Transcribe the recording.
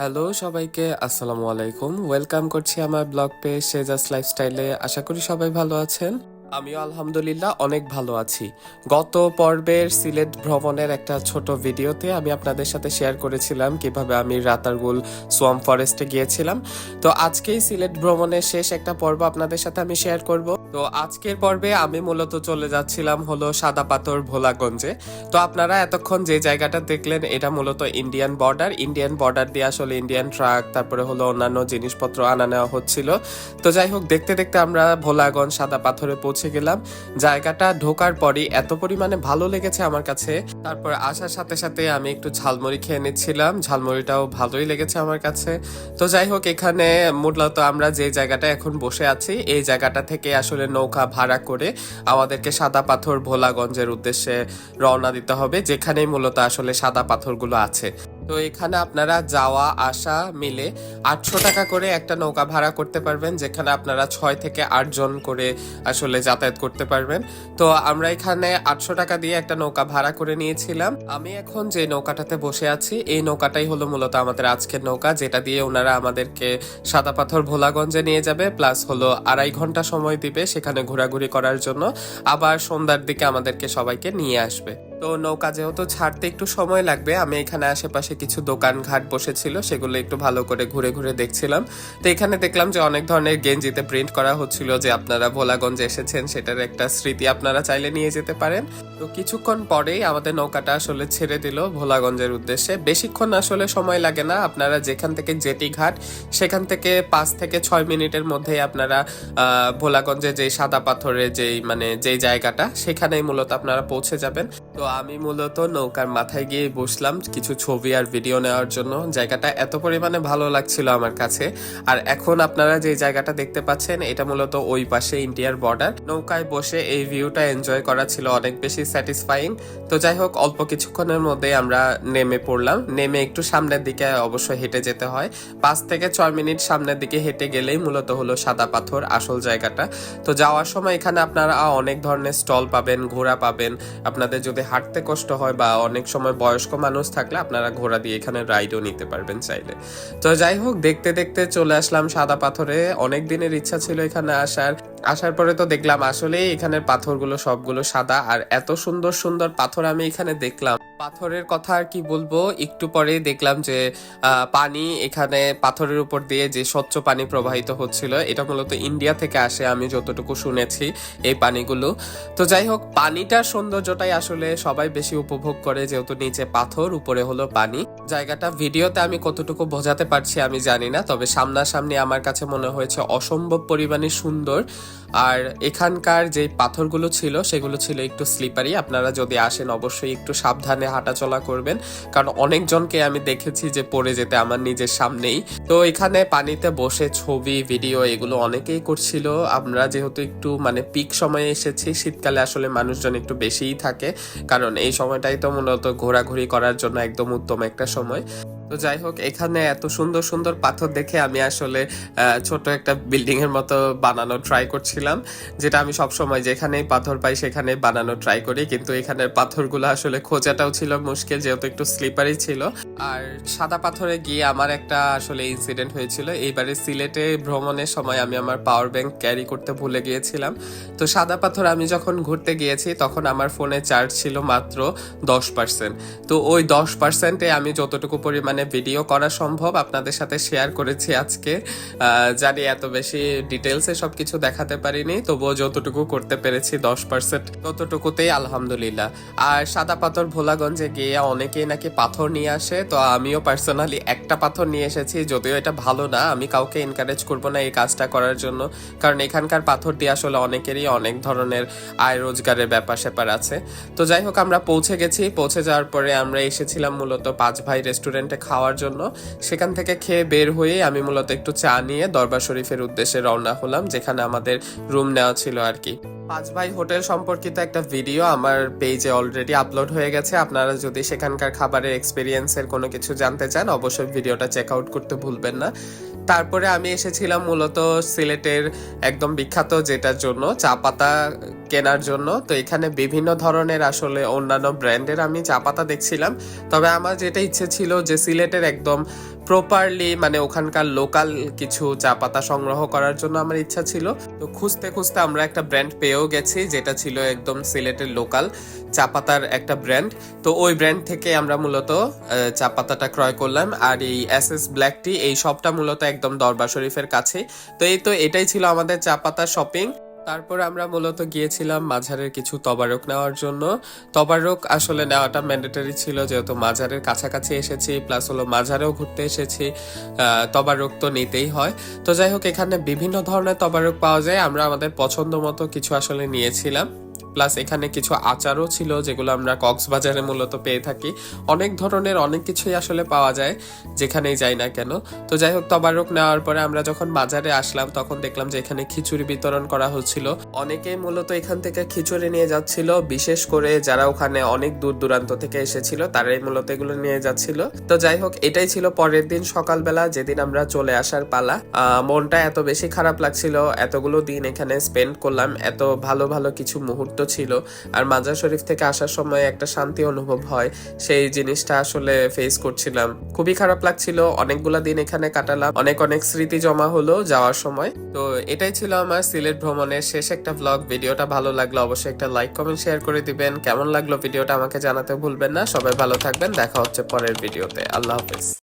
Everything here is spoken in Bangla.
হ্যালো সবাইকে, আসসালামু আলাইকুম। ওয়েলকাম করছি আমার ব্লগ পেজ সেজাস লাইফস্টাইলে আশা করি সবাই ভালো আছেন। আমিও আলহামদুলিল্লাহ অনেক ভালো আছি। গত পর্বের সিলেট ভ্রমণের একটা ছোট ভিডিওতে আমি আপনাদের সাথে শেয়ার করেছিলাম কীভাবে আমি রাতারগুল সোয়াম ফরেস্টে গিয়েছিলাম। তো আজকেই সিলেট ভ্রমণের শেষ একটা পর্ব আপনাদের সাথে আমি শেয়ার করব। তো আজকের পর্বে আমি মূলত চলে যাচ্ছিলাম হলো সাদা পাথর ভোলাগঞ্জে। তো আপনারা এতক্ষণ যে জায়গাটা দেখলেন, এটা মূলত ইন্ডিয়ান বর্ডার। ইন্ডিয়ান বর্ডার দিয়ে আসলে ইন্ডিয়ান ট্রাক, তারপরে হলো অন্যান্য জিনিসপত্র আনা নেওয়া হচ্ছিল। তো যাই হোক, দেখতে দেখতে আমরা ভোলাগঞ্জ সাদা পাথরে পৌঁছে গেলাম। জায়গাটা ঢোকার পরই এত পরিমাণে ভালো লেগেছে আমার কাছে। তারপর আসার সাথে সাথে আমি একটু ঝালমুড়ি খেয়ে নিচ্ছিলাম। ঝালমুড়িটাও ভালোই লেগেছে আমার কাছে। তো যাই হোক, এখানে মূলত আমরা যে জায়গাটা এখন বসে আছি, এই জায়গাটা থেকে আসলে নৌকা ভাড়া করে আমাদেরকে সাদা পাথর ভোলাগঞ্জের উদ্দেশ্যে রওনা দিতে হবে, যেখানেই মূলত আসলে সাদা পাথরগুলো আছে। তো এখানে আপনারা যাওয়া, আসা মিলে আটশো টাকা করে একটা নৌকা ভাড়া করতে পারবেন, যেখানে আপনারা ছয় থেকে আট জন করে আসলে যাতায়াত করতে পারবেন। তো আমরা এখানে আটশো টাকা দিয়ে একটা নৌকা ভাড়া করে নিয়েছিলাম। আমি এখন যে নৌকাটাতে বসে আছি, এই নৌকাটাই হলো মূলত আমাদের আজকের নৌকা, যেটা দিয়ে ওনারা আমাদেরকে সাদা পাথর ভোলাগঞ্জে নিয়ে যাবে, প্লাস হলো আড়াই ঘণ্টা সময় দিবে সেখানে ঘোরাঘুরি করার জন্য। আবার সন্ধ্যার দিকে আমাদেরকে সবাইকে নিয়ে আসবে। তো নৌকা যেহেতু ছাড়তে একটু সময় লাগবে, আমি এখানে আশেপাশে কিছু দোকান ঘাট বসেছিল, সেগুলো একটু ভালো করে ঘুরে ঘুরে দেখছিলাম। তো এখানে দেখলাম যে অনেক ধরনের গেঞ্জিতে প্রিন্ট করা হচ্ছিল যে আপনারা ভোলাগঞ্জে এসেছেন, সেটার একটা স্মৃতি আপনারা চাইলে নিয়ে যেতে পারেন। তো কিছুক্ষণ পরেই আমাদের নৌকাটা আসলে ছেড়ে দিল ভোলাগঞ্জের উদ্দেশ্যে। বেশিক্ষণ আসলে সময় লাগে না, আপনারা যেখান থেকে জেটি ঘাট, সেখান থেকে পাঁচ থেকে ছয় মিনিটের মধ্যেই আপনারা ভোলাগঞ্জে যে সাদা পাথরের যেই মানে যেই জায়গাটা, সেখানেই মূলত আপনারা পৌঁছে যাবেন। তো আমি মূলত নৌকার মাথায় গিয়ে বসলাম কিছু ছবি আর ভিডিও নেওয়ার জন্য। জায়গাটা এত পরিমাণে ভালো লাগছিল আমার কাছে। আর এখন আপনারা যে জায়গাটা দেখতে পাচ্ছেন, এটা মূলত ওই পাশে ইন্ডিয়ার বর্ডার নৌকায় বসে এই ভিউটা এনজয় করা ছিল অনেক বেশি স্যাটিসফাইং তো যাই হোক, অল্প কিছুক্ষণের মধ্যে আমরা নেমে পড়লাম। নেমে একটু সামনের দিকে অবশ্যই হেঁটে যেতে হয়। পাঁচ থেকে ছয় মিনিট সামনের দিকে হেঁটে গেলেই মূলত হলো সাদা পাথর আসল জায়গাটা। তো যাওয়ার সময় এখানে আপনারা অনেক ধরনের স্টল পাবেন, ঘোড়া পাবেন। আপনাদের যদি হাঁটতে কষ্ট হয় বা অনেক সময় বয়স্ক মানুষ থাকলে আপনারা ঘোড়া দিয়ে এখানে রাইডও নিতে পারবেন চাইলে। তো যাই হোক, দেখতে দেখতে চলে আসলাম সাদা পাথরে। অনেক দিনের ইচ্ছা ছিল এখানে আসার। আসার পরে তো দেখলাম আসলে এখানের পাথরগুলো সবগুলো সাদা আর এত সুন্দর সুন্দর পাথর আমি এখানে দেখলাম। পাথরের কথা আর কি বলব? একটু পরেই দেখলাম যে পানি এখানে পাথরের উপর দিয়ে যে স্বচ্ছ পানি প্রবাহিত হচ্ছিল, এটা মূলত ইন্ডিয়া থেকে আসে আমি যতটুকু শুনেছি এই পানিগুলো। তো যাই হোক, পানিটার সৌন্দর্যটাই আসলে সবাই বেশি উপভোগ করে যেহেতু নিচে পাথর, উপরে হলো পানি। জায়গাটা ভিডিওতে আমি কতটুকু বোঝাতে পারছি আমি জানি না, তবে সামনাসামনি আমার কাছে মনে হয়েছে অসম্ভব পরিমাণে সুন্দর। আর এখানকার যে পাথরগুলো ছিল, সেগুলো ছিল একটু স্লিপারি আপনারা যদি আসেন, অবশ্যই একটু সাবধানে হাঁটাচলা করবেন। কারণ অনেকজনকে আমি দেখেছি যে পড়ে যেতে আমার নিজের সামনেই। তো এখানে পানিতে বসে ছবি ভিডিও এগুলো অনেকেই করছিল। আমরা যেহেতু একটু মানে পিক সময়ে এসেছি, শীতকালে আসলে মানুষজন একটু বেশিই থাকে। কারণ এই সময়টাই তো মূলত ঘোরাঘুরি করার জন্য একদম উত্তম একটা সময়। তো যাই হোক এখানে এত সুন্দর সুন্দর পাথর দেখে আমি আসলে ছোট একটা বিল্ডিং এর মতো বানানো ট্রাই করছিলাম, যেটা আমি সব সময় যেখানেই পাথর পাই সেখানে বানানো ট্রাই করি, কিন্তু এখানের পাথরগুলো আসলে খোঁজাটাও ছিল মুশকিল, যেহেতু একটু স্লিপারি ছিল। আর সাদা পাথরে গিয়ে আমার একটা আসলে ইনসিডেন্ট হয়েছিল, এইবারে সিলেটে ভ্রমণের সময় আমি আমার পাওয়ার ব্যাংক ক্যারি করতে ভুলে গিয়েছিলাম। তো সাদা পাথর আমি যখন ঘুরতে গিয়েছি, তখন আমার ফোনে চার্জ ছিল মাত্র দশ পার্সেন্ট তো ওই দশ পার্সেন্টে আমি যতটুকু পরিমাণে ভিডিও করা সম্ভব। আপনাদের সাথে শেয়ার করেছি আজকে। জানি এত বেশি ডিটেলসে সবকিছু দেখাতে পারিনি, তবুও যতটুকু করতে পেরেছি দশ পার্সেন্ট ততটুকুতেই আলহামদুলিল্লাহ। আর সাদা পাথর ভোলাগঞ্জে গিয়ে অনেকেই নাকি পাথর নিয়ে আসে, তো আমিও পার্সোনালি একটা পাথর নিয়ে এসেছি, যদিও এটা ভালো না, আমি কাউকে এনকারেজ করব না এই কাজটা করার জন্য। কারণ এখানকার পাথর দিয়ে আসলে অনেকেরই অনেক ধরনের আয় রোজগারের ব্যাপার স্যাপার আছে। তো যাই হোক, আমরা পৌঁছে গেছি। পৌঁছে যাওয়ার পরে আমরা এসেছিলাম মূলত পাঁচ ভাই রেস্টুরেন্টে খাওয়ার জন্য। সেখান থেকে খেয়ে বের হয়ে আমি মূলত একটু চা নিয়ে দরবার শরীফের উদ্দেশ্যে রওনা হলাম, যেখানে আমাদের রুম নেওয়া ছিল আর কি। পাঁচ ভাই হোটেল সম্পর্কিত একটা ভিডিও আমার পেজে অলরেডি আপলোড হয়ে গেছে। আপনারা যদি সেখানকার খাবারের এক্সপিরিয়েন্সের কোনো কিছু জানতে চান, অবশ্যই ভিডিওটা চেক আউট করতে ভুলবেন না। তারপরে আমি এসেছিলাম মূলত সিলেটের একদম বিখ্যাত যেটার জন্য চা পাতা কেনার জন্য। তো এখানে বিভিন্ন ধরনের আসলে অন্যান্য ব্র্যান্ডের আমি চা পাতা দেখছিলাম। তবে আমার যেটা ইচ্ছে ছিল যে সিলেটের একদম প্রপারলি মানে ওখানকার লোকাল কিছু চা পাতা সংগ্রহ করার জন্য আমার ইচ্ছা ছিল। তো খুঁজতে খুঁজতে আমরা একটা ব্র্যান্ড পেয়েও গেছি, যেটা ছিল একদম সিলেটের লোকাল চা পাতার একটা ব্র্যান্ড তো ওই ব্র্যান্ড থেকে আমরা মূলত চা পাতাটা ক্রয় করলাম। আর এই এস এস ব্ল্যাক টি, এই সবটা মূলত একদম দরবার শরীফের কাছে তো এই তো এটাই ছিল আমাদের চা পাতা শপিং তারপর আমরা মূলত গিয়েছিলাম মাঝারের কিছু তবারক নেওয়ার জন্য। তবারক আসলে নেওয়াটা ম্যান্ডেটারি ছিল, যেহেতু মাঝারের কাছাকাছি এসেছি প্লাস হলো মাঝারেও ঘুরতে এসেছি তবারক তো নিতেই হয়। তো যাই হোক, এখানে বিভিন্ন ধরনের তবারক পাওয়া যায়, আমরা আমাদের পছন্দ মতো কিছু আসলে নিয়েছিলাম। প্লাস এখানে কিছু আচারও ছিল যেগুলো আমরা কক্সবাজারে মূলত পেয়ে থাকি। অনেক ধরনের অনেক কিছুই আসলে পাওয়া যায়, যেখানেই যাই না কেন। তো যাই হোক, তবারক নেওয়ার পরে আমরা যখন বাজারে আসলাম, তখন দেখলাম যে এখানে খিচুড়ি বিতরণ করা হচ্ছিল। অনেকেই মূলত এখান থেকে খিচুড়ি নিয়ে যাচ্ছিল, বিশেষ করে যারা ওখানে অনেক দূর দূরান্ত থেকে এসেছিল, তারাই মূলত এগুলো নিয়ে যাচ্ছিল। তো যাই হোক, এটাই ছিল পরের দিন সকালবেলা, যেদিন আমরা চলে আসার পালা। মনটা এত বেশি খারাপ লাগছিল, এতগুলো দিন এখানে স্পেন্ড করলাম, এত ভালো ভালো কিছু মুহূর্ত ছিল। আর মাজার শরীফ থেকে আসার সময় একটা শান্তি অনুভব হয়। সেই জিনিসটা আসলে ফেস করছিলাম। খুবই খারাপ লাগছিল। অনেকগুলা দিন এখানে কাটালাম। অনেক অনেক স্মৃতি জমা হলো যাওয়ার সময়। তো এটাই ছিল আমার সিলেট ভ্রমণের শেষ একটা ব্লগ ভিডিওটা ভালো লাগল অবশ্যই একটা লাইক কমেন্ট শেয়ার করে দিবেন। কেমন লাগল ভিডিওটা আমাকে জানাতে ভুলবেন না। সবাই ভালো থাকবেন। দেখা হচ্ছে পরের ভিডিওতে। আল্লাহ হাফেজ।